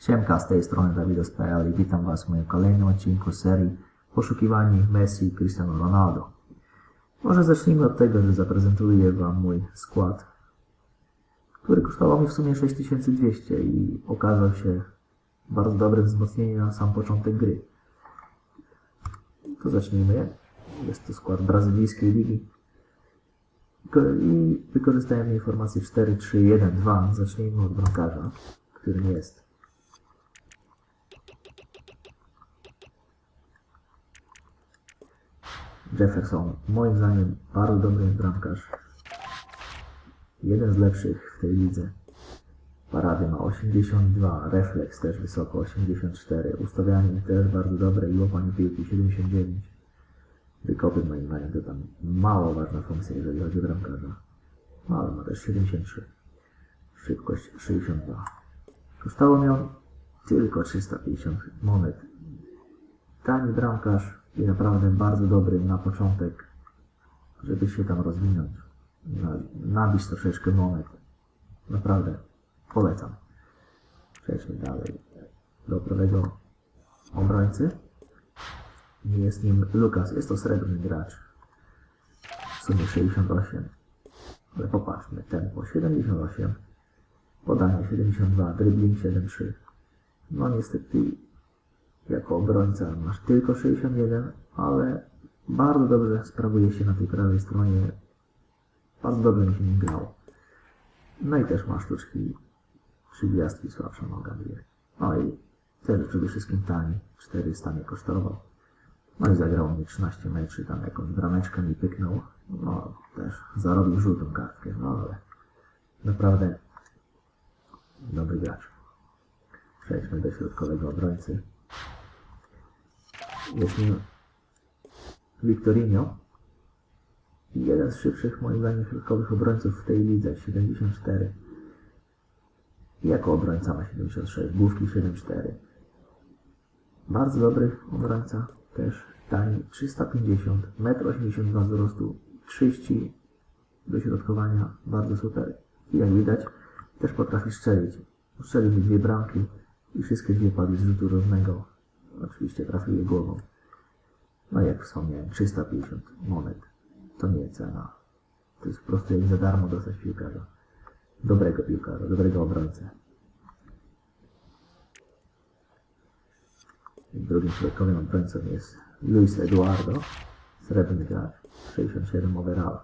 Siemka, z tej strony Dawidos.pl i witam Was w moim kolejnym odcinku serii Poszukiwani Messi i Cristiano Ronaldo. Może zacznijmy od tego, że zaprezentuję Wam mój skład, który kosztował mi w sumie 6200 i okazał się bardzo dobrym wzmocnieniem na sam początek gry. To zacznijmy. Jest to skład brazylijskiej ligi. I wykorzystajemy informację 4, 3, 1, 2. Zacznijmy od bramkarza, którym jest Jefferson. Moim zdaniem bardzo dobry bramkarz. Jeden z lepszych w tej lidze. Parady ma 82, refleks też wysoko 84, ustawianie też bardzo dobre i łapanie piłki 79. Wykopy moim zdaniem to tam mało ważna funkcja, jeżeli chodzi o bramkarza. No, ale ma też 73. Szybkość 62. Kosztował mi on tylko 350 monet. Tani bramkarz i naprawdę bardzo dobry na początek, żeby się tam rozwinąć. Na, nabić troszeczkę monet. Naprawdę polecam. Przejdźmy dalej do prawego obrońcy. Jest nim Lukas, jest to srebrny gracz. W sumie 68. Ale popatrzmy, tempo 78, podanie 72, dribbling 73. No niestety jako obrońca masz tylko 61, ale bardzo dobrze sprawuje się na tej prawej stronie. Bardzo dobrze mi się nim grało. No i też ma sztuczki trzy gwiazdki, słabsza noga dwie. No i też przede wszystkim tani, 400 nie kosztował. No i zagrał mi 13 meczy, tam jakąś brameczkę mi pyknął. No też zarobił żółtą kartkę, no ale naprawdę dobry gracz. Przejdźmy do środkowego obrońcy. Jest nim Victorino. Jeden z szybszych moim zdaniem środkowych obrońców w tej lidze, 74. I jako obrońca ma 76, główki 74. Bardzo dobry obrońca, też tani, 350, 1,82 m wzrostu, 30 dośrodkowania, bardzo super. I jak widać, też potrafi strzelić. Strzelił dwie bramki i wszystkie dwie padły z rzutu równego. Oczywiście trafił je głową. No jak wspomniałem, 350 monet. To nie cena. To jest po prostu jak za darmo dostać piłkarza. Dobrego piłkarza, dobrego obrońcę. Drugim środkowym obrońcą jest Luis Eduardo, srebrny gracz, 67 overall.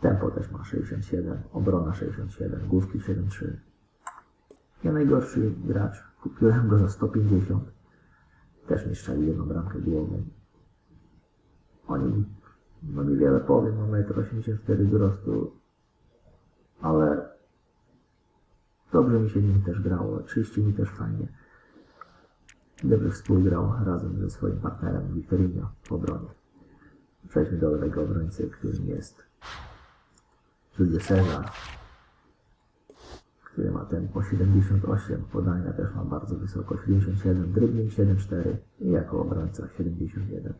Tempo też ma 67, obrona 67, główki 73. Nie najgorszy gracz, kupiłem go za 150. Też mi strzelił jedną bramkę głową. Oni, no niewiele powiem, ma 1,84 m wzrostu, ale dobrze mi się nim też grało, czyści mi też fajnie. Dobrze współgrał razem ze swoim partnerem Victorino w obronie. Przejdźmy do lewego obrońcy, którym jest Julio Cesar, który ma tempo 78, podania też ma bardzo wysoko 77, dribbling 74 i jako obrońca 71.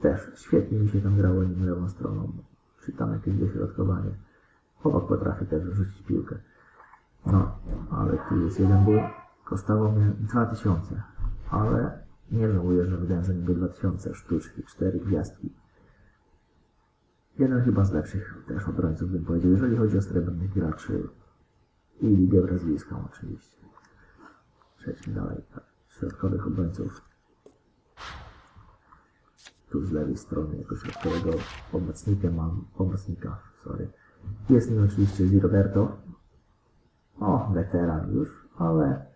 Też świetnie mi się tam grało nim lewą stroną, czy tam jakieś dośrodkowanie. Chłopak potrafi też rzucić piłkę. No, ale tu jest jeden ból, kosztował mnie 2000, ale nie żałuję, że wydałem za niego 2000 sztuczki, 4 gwiazdki. Jeden chyba z lepszych też obrońców bym powiedział, jeżeli chodzi o srebrnych graczy i Ligę Brazylijską oczywiście. Przejdźmy dalej. Środkowych obrońców. Tu z lewej strony jako środkowego pomocnika mam, pomocnika, sorry. Jest nim oczywiście Roberto. O, weteran już, ale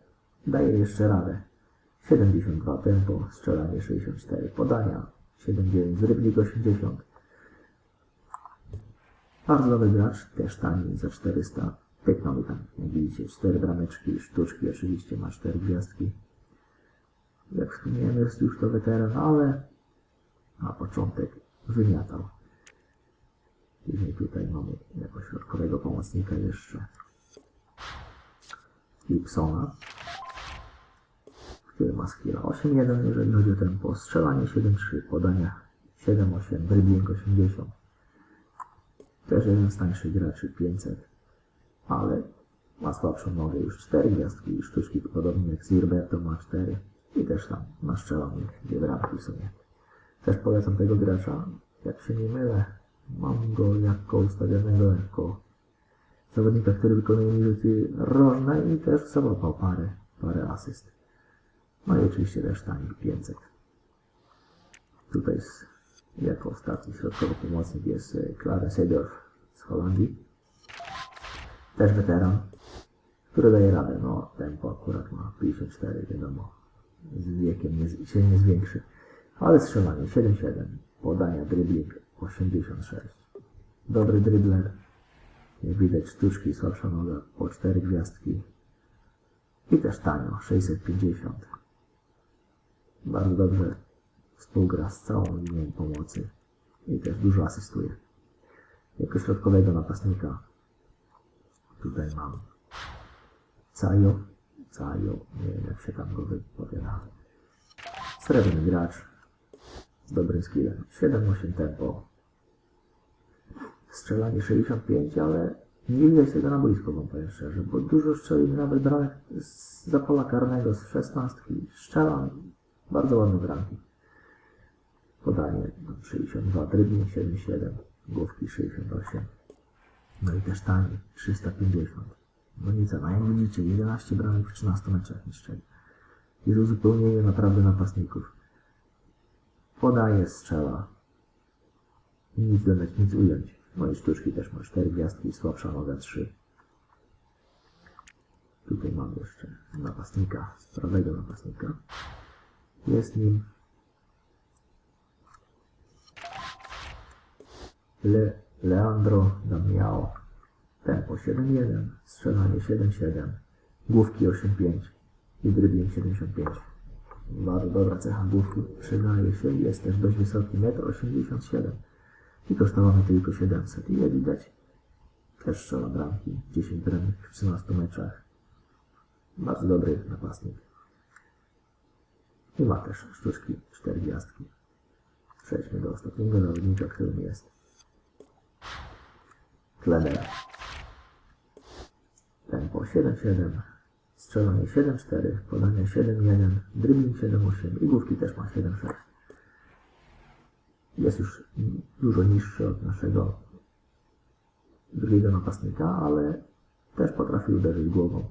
daje jeszcze radę. 72 tempo, strzelanie 64, podania 79, dribbling 80. Bardzo dobry gracz, też tani za 400. Pyknął tam, jak widzicie, 4 brameczki, sztuczki oczywiście, ma 4 gwiazdki. Jak wspomniałem, jest już to weteran, ale na początek wymiatał. Później tutaj mamy jako środkowego pomocnika jeszcze Gibsona, który ma skilla 8-1, jeżeli chodzi o tempo, strzelanie 7-3, podania 7-8, dribbling 80. Też jeden z tańszych graczy 500, ale ma słabszą nogę, już 4 gwiazdki, sztuczki podobnie jak Zirberto ma 4 i też tam ma strzelanie, dwie bramki w sumie. Też polecam tego gracza, jak się nie mylę, mam go jako ustawionego jako zawodnika, który wykonuje rzuty rożne i też załapał parę, parę asyst. No i oczywiście też tani 500. Tutaj z, jako ostatni środkowy pomocnik jest e, Clarence Seedorf z Holandii. Też weteran, który daje radę. No, tempo akurat ma 54, wiadomo. Z wiekiem nie, się nie zwiększy. Ale strzelanie 7-7, podania dribbling 86. Dobry dribbler. Jak widać sztuczki, słabsza noga po 4 gwiazdki. I też tanio, 650. Bardzo dobrze współgra z całą linią pomocy i też dużo asystuje. Jako środkowego napastnika tutaj mam Cajo, Cajo, nie wiem jak się tam go wypowiada. Srebrny gracz z dobrym skillem, 7-8 tempo, strzelanie 65, ale nie widać tego na boisku, wam powiem szczerze, bo dużo strzelił nawet bramek z za pola karnego, z 16. Strzela bardzo ładne bramki. Podanie no, 62, dribbling 77, główki 68. No i też tani, 350. No nic, a jak widzicie, 11 bramek w 13 meczach nie strzeli. Jest uzupełnienie naprawdę napastników. Podaje, strzela. Nic dodać, nic ująć. I sztuczki też ma 4 gwiazdki, słabsza noga 3. Tutaj mam jeszcze napastnika, prawego napastnika. Jest nim Le, Leandro Damiao. Tempo 7-1, strzelanie 7-7, główki 8-5 i dribbling 75. Bardzo dobra cecha główki, przydaje się, jest też dość wysoki, 1,87 m i kosztował mi tylko 700. I jak widać, też strzela bramki, 10 bramek w 13 meczach. Bardzo dobry napastnik. I ma też sztuczki 4 gwiazdki. Przejdźmy do ostatniego zawodnika, którym jest Tempo 7-7, strzelanie 7-4, podanie 7-1, dribbling 7-8 i główki też ma 7-6. Jest już dużo niższy od naszego drugiego napastnika, ale też potrafi uderzyć głową.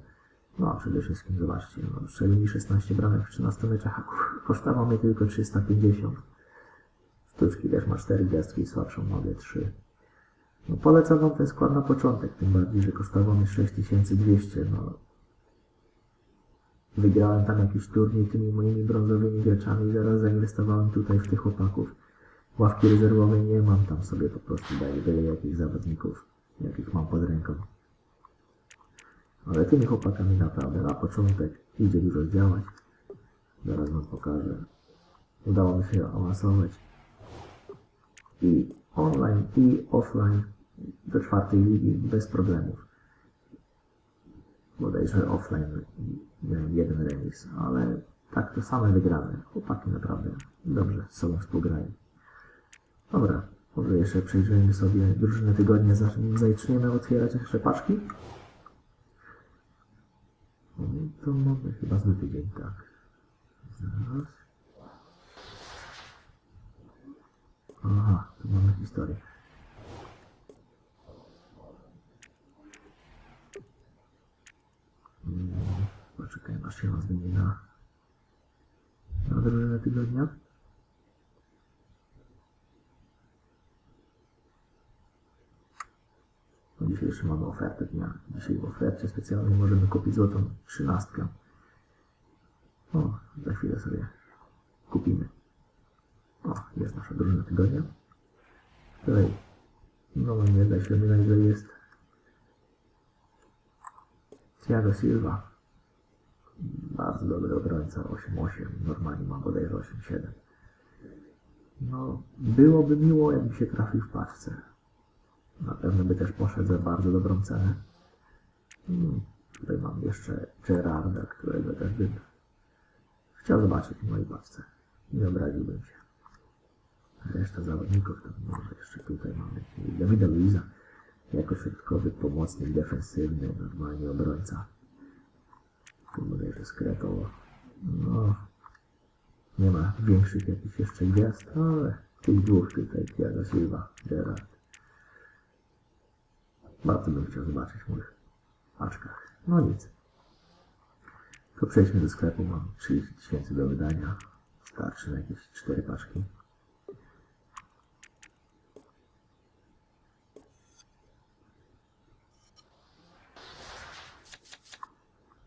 No a przede wszystkim zobaczcie, no, strzelił mi 16 bramek w 13 meczach, a kosztował mnie tylko 350. Sztuczki też ma 4 gwiazdki, słabszą nogę 3. No polecam wam ten skład na początek, tym bardziej, że kosztował mnie 6200, no. Wygrałem tam jakiś turniej tymi moimi brązowymi graczami i zaraz zainwestowałem tutaj w tych chłopaków. Ławki rezerwowej nie mam, tam sobie po prostu daję byle jakich zawodników, jakich mam pod ręką. Ale tymi chłopakami naprawdę na początek idzie dużo działać. Zaraz wam pokażę. Udało mi się awansować i online i offline do czwartej ligi bez problemów. Bodajże offline miałem jeden remis, ale tak to same wygrane. Chłopaki naprawdę dobrze z sobą współgrają. Dobra, może jeszcze przejrzyjmy sobie drużynę tygodnia, zanim zaczniemy otwierać jeszcze paczki. No To mamy chyba zły tydzień, tak. Zaraz. Aha, tu mamy historię. Poczekaj, aż się zmieni na, na drużynę tygodnia. No dzisiaj jeszcze mamy ofertę dnia. Dzisiaj w ofercie specjalnej możemy kupić złotą trzynastkę. O, za chwilę sobie kupimy. O, jest nasza drużyna tygodnia. Tutaj, no nie na ile jest Thiago Silva. Bardzo dobry obrońca, 8-8, normalnie ma bodajże 8-7. No, byłoby miło, jakby się trafił w paczce. Na pewno by też poszedł za bardzo dobrą cenę. Hmm, tutaj mam jeszcze Gerarda, którego też bym chciał zobaczyć w mojej paczce. Nie obraziłbym się. Reszta zawodników to może jeszcze tutaj mamy Dawida Luiza. Jako środkowy pomocnik defensywny, normalnie obrońca. Tu bodajże skretowo. No, nie ma większych jakichś jeszcze gwiazd, ale tych dwóch tutaj, Thiago Silva, Gerard. Bardzo bym chciał zobaczyć w moich paczkach. No nic. To przejdźmy do sklepu. Mam 30 tysięcy do wydania. Starczy na jakieś 4 paczki.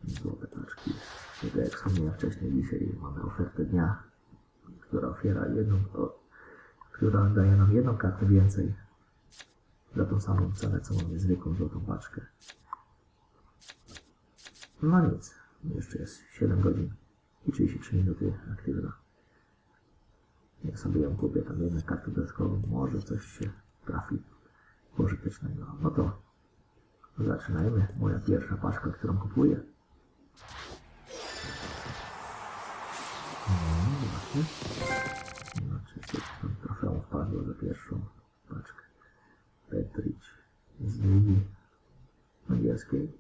Złote paczki. Tak jak wspomniałem wcześniej, dzisiaj mamy ofertę dnia, która jedną, która daje nam jedną kartę więcej za tą samą cenę, co mamy zwykłą złotą paczkę. No nic, jeszcze jest 7 godzin i 33 minuty aktywna. Ja sobie ją kupię, tam jedną kartę dodatkową, może coś się trafi pożytecznego. No to zaczynajmy. Moja pierwsza paczka, którą kupuję. No. Znaczy, coś tam wpadło za pierwszą paczkę. Petrić z Ligi Angielskiej.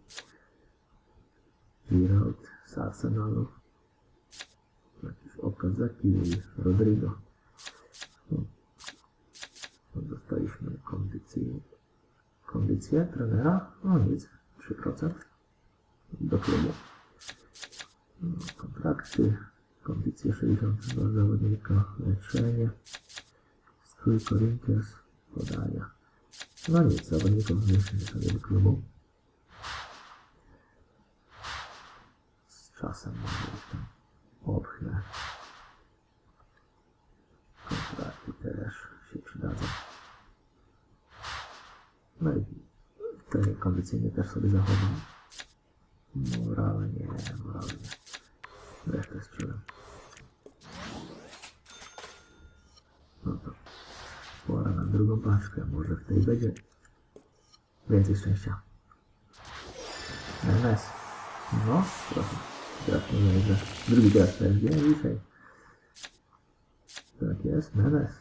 Giroud z Arsenalu. Jakiś Okazaki Rodrigo. No. No, Dostaliśmy kondycję. Kondycję trenera? No nic, 3% do klubu. No, kontrakty, kondycję 62 zawodnika, leczenie, strój Corinthians, podania. No nic, zawodników zwiększymy sobie do klubu. Z czasem może tam opchnę. Kontrakty też się przydadzą. No i te kondycyjnie też sobie zachowam. Moralnie, moralnie. Resztę sprzedam. No to pora na drugą paczkę. Może w tej będzie więcej szczęścia. MS. No, proszę. Teraz nie że drugi gracz też nie dzisiaj. Tak jest, MS.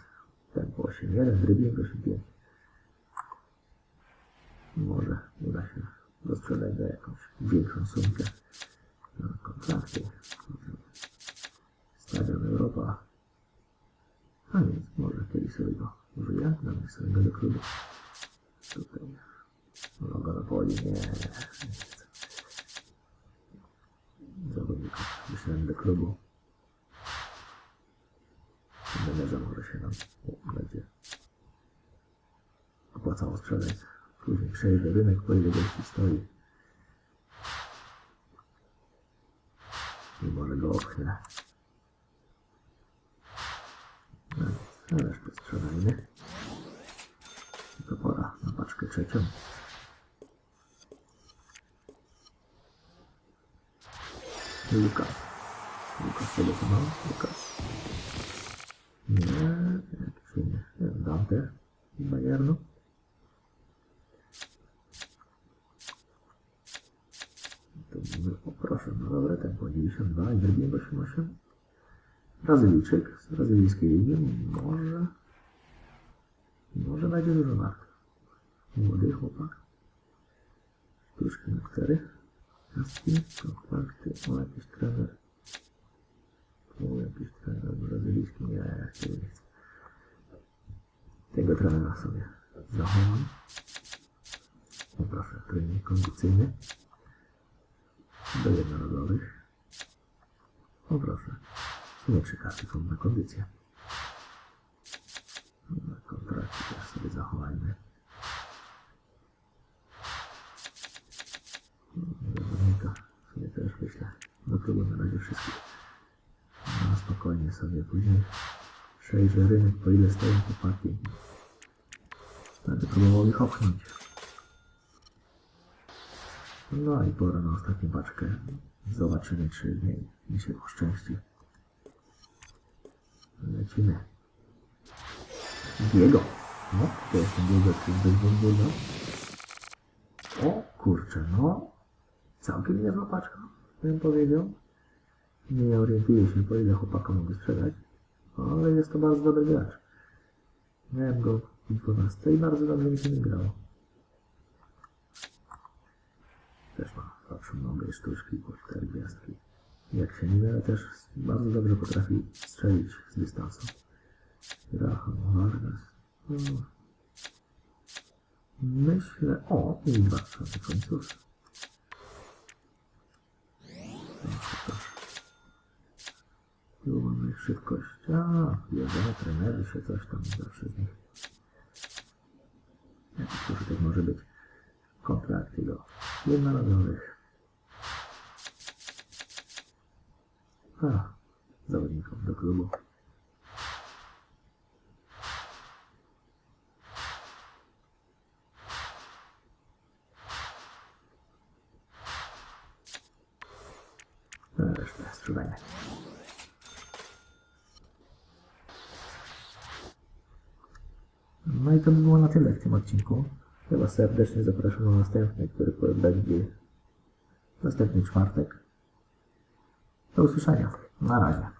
Tempo 8.1, dribbling 8.5. Może uda się dosprzedać za jakąś większą sumkę kontrakty. Stadion Europa. A więc może kiedyś sobie go użyję, damy sobie go do klubu. Tutaj logo na poli, nie, nie chcę. Zawodników wyślemy do klubu. Menedża może się nam będzie opłacało sprzedać. Później przejdę rynek, po ile gości stoi. I może go opchnę. No, a resztę sprzedajmy. To pora na paczkę trzecią. Lukas. Lukas tego co mam? Lukas. Nie, jakiś inny. Nie Dante Bayernu. To mówię, o proszę, no dobre tempo, 92 i dribbling 88. Brazylijczyk z brazylijskiej ligi, może, może będzie dużo wart. Młody chłopak. Sztuczki na 4. Kaski, kontakty, o jakiś trener. O jakiś trener brazylijski, nie, ja się nie chcę. Tego trenera sobie zachowam. O proszę, trening kondycyjny do jednorazowych. O proszę. Sumie trzy karty są na kondycję. Na kontrakty też sobie zachowajmy. Zawodnika sobie też wyślę. Do klubu na razie wszystkich. No spokojnie sobie później przejrzę rynek, po ile stoją chłopaki. Będę próbował ich opchnąć. No i pora na ostatnią paczkę. Zobaczymy, czy mi się poszczęści. Lecimy. Diego. No, to jest Diego, czy bez Bonbuda. O, kurczę, no. Całkiem niezła paczka, bym powiedział. Nie orientuję się, po ile chłopaka mogę sprzedać. Ale jest to bardzo dobry gracz. Miałem go w 12 i bardzo dobrze mi się nie grało. też ma słabszą nogę i sztuczki po 4 gwiazdki. Jak mylę, też bardzo dobrze potrafi strzelić z dystansu. Graham Vargas. No. Myślę... O, i 2000 końców. Proszę, proszę. Tu mamy szybkość. A, jeżdżone trenerzy się coś tam zawsze z nich. Jakich użytek może być? Kontrakty do jednorazowych. A, zawodników do klubu. No. No i to by było na tyle w tym odcinku. Chyba serdecznie zapraszam na następny, który będzie następny czwartek. Do usłyszenia. Na razie.